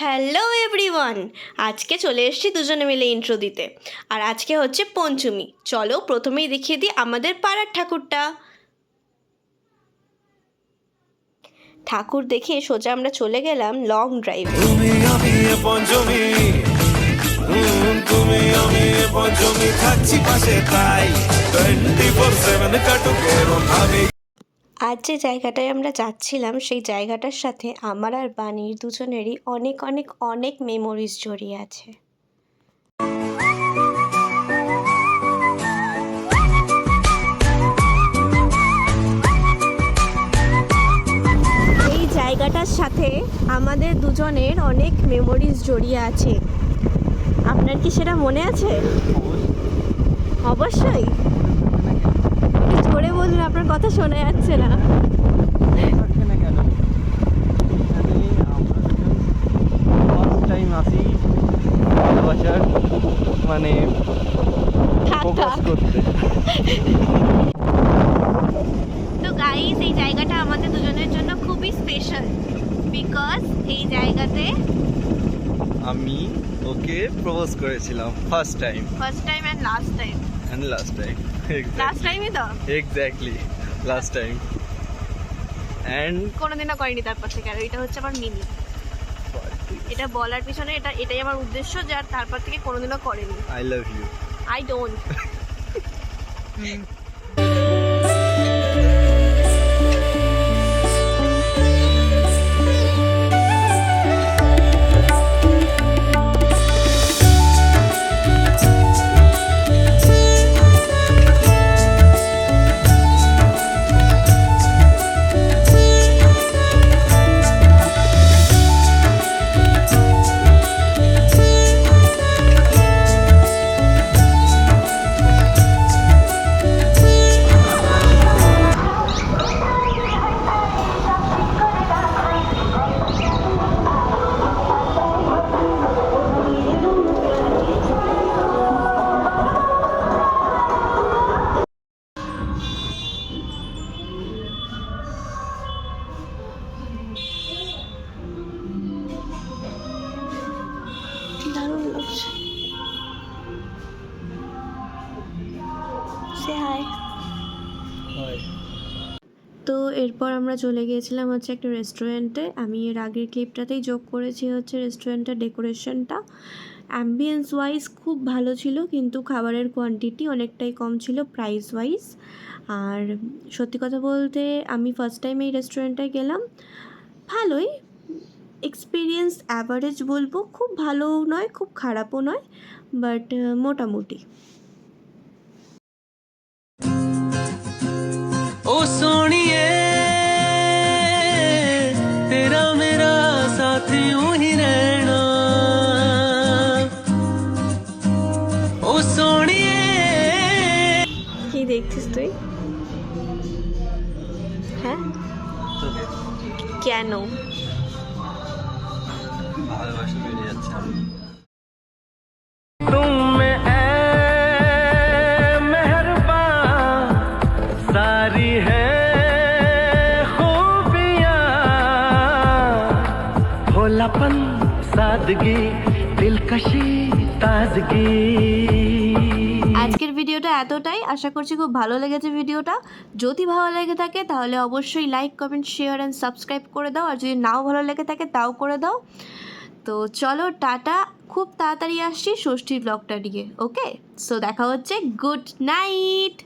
Hello everyone, আজকে চলে এসেছি দুজনে মিলে ইন্ট্রো দিতে। আর আজকে হচ্ছে পঞ্চমী। চলো প্রথমেই দেখিয়ে দিই আমাদের পাড়ার ঠাকুরটা। ঠাকুর দেখে সোজা আমরা চলে গেলাম লং ড্রাইভে পঞ্চমী পঞ্চমী, থাকছি পাশে তাই। টোয়েন্টি ফোর সেভেন কাটুক আজ যে জায়গাটায় আমরা যাচ্ছিলাম সেই জায়গাটার সাথে আমার আর বাণীর দুজনেরই অনেক অনেক অনেক মেমোরিজ জড়িয়ে আছে। এই জায়গাটার সাথে আমাদের দুজনের অনেক মেমোরিজ জড়িয়ে আছে। আপনার কি সেটা মনে আছে? অবশ্যই। জোরে বলুন, আপনার কথা শোনা যাচ্ছে না। মানে তো গাইস এই জায়গাটা আমাদের দুজনের জন্য খুবই স্পেশাল বিকজ এই জায়গাতে আমি ওকে প্রপোজ করেছিলাম first time first time and last time and last time last টাইমই তো? এক্স্যাক্টলি লাস্ট টাইম অ্যান্ড কোনোদিনও করিনি তারপর থেকে আর এটা হচ্ছে আমার মিনি। এটা বলার পিছনে এটা এটাই আমার উদ্দেশ্য যে আর তারপর থেকে কোনোদিনও করেনি। I love you I don't say hi তো এরপর আমরা চলে গিয়েছিলাম হচ্ছে একটা রেস্টুরেন্টে আমি এর আগের ক্লিপটাতেই যোগ করেছি হচ্ছে রেস্টুরেন্টের ডেকোরেশনটা অ্যাম্বিয়েন্স ওয়াইজ খুব ভালো ছিল কিন্তু খাবারের কোয়ান্টিটি অনেকটাই কম ছিল প্রাইস ওয়াইজ আর সত্যি কথা বলতে আমি ফার্স্ট টাইম এই রেস্টুরেন্টে গেলাম। ভালোই এক্সপিরিয়েন্স অ্যাভারেজ বলব খুব ভালোও নয় খুব খারাপও নয় বাট uh, মোটামুটি। ও সোনিয়ে তেরা মেরা সাথ ইউঁ হি ও সোনিয়ে। কি দেখছিস তুই? হ্যাঁ? কেন? ভালোবাসা বেড়ে যাচ্ছে আমি तुम में ऐ मेहरबान सारी है खूबियां भोलापन सादगी दिलकशी ताजगी আজকের ভিডিওটা এতটাই আশা করছি খুব ভালো লেগেছে ভিডিওটা যদি ভালো লেগে থাকে তাহলে অবশ্যই like comment share and subscribe করে দাও আর যদি নাও ভালো লেগে থাকে তাও করে দাও তো চলো টাটা, খুব তাড়াতাড়ি আসছি ষষ্ঠীর ব্লগটা নিয়ে ওকে সো দেখা হচ্ছে গুড নাইট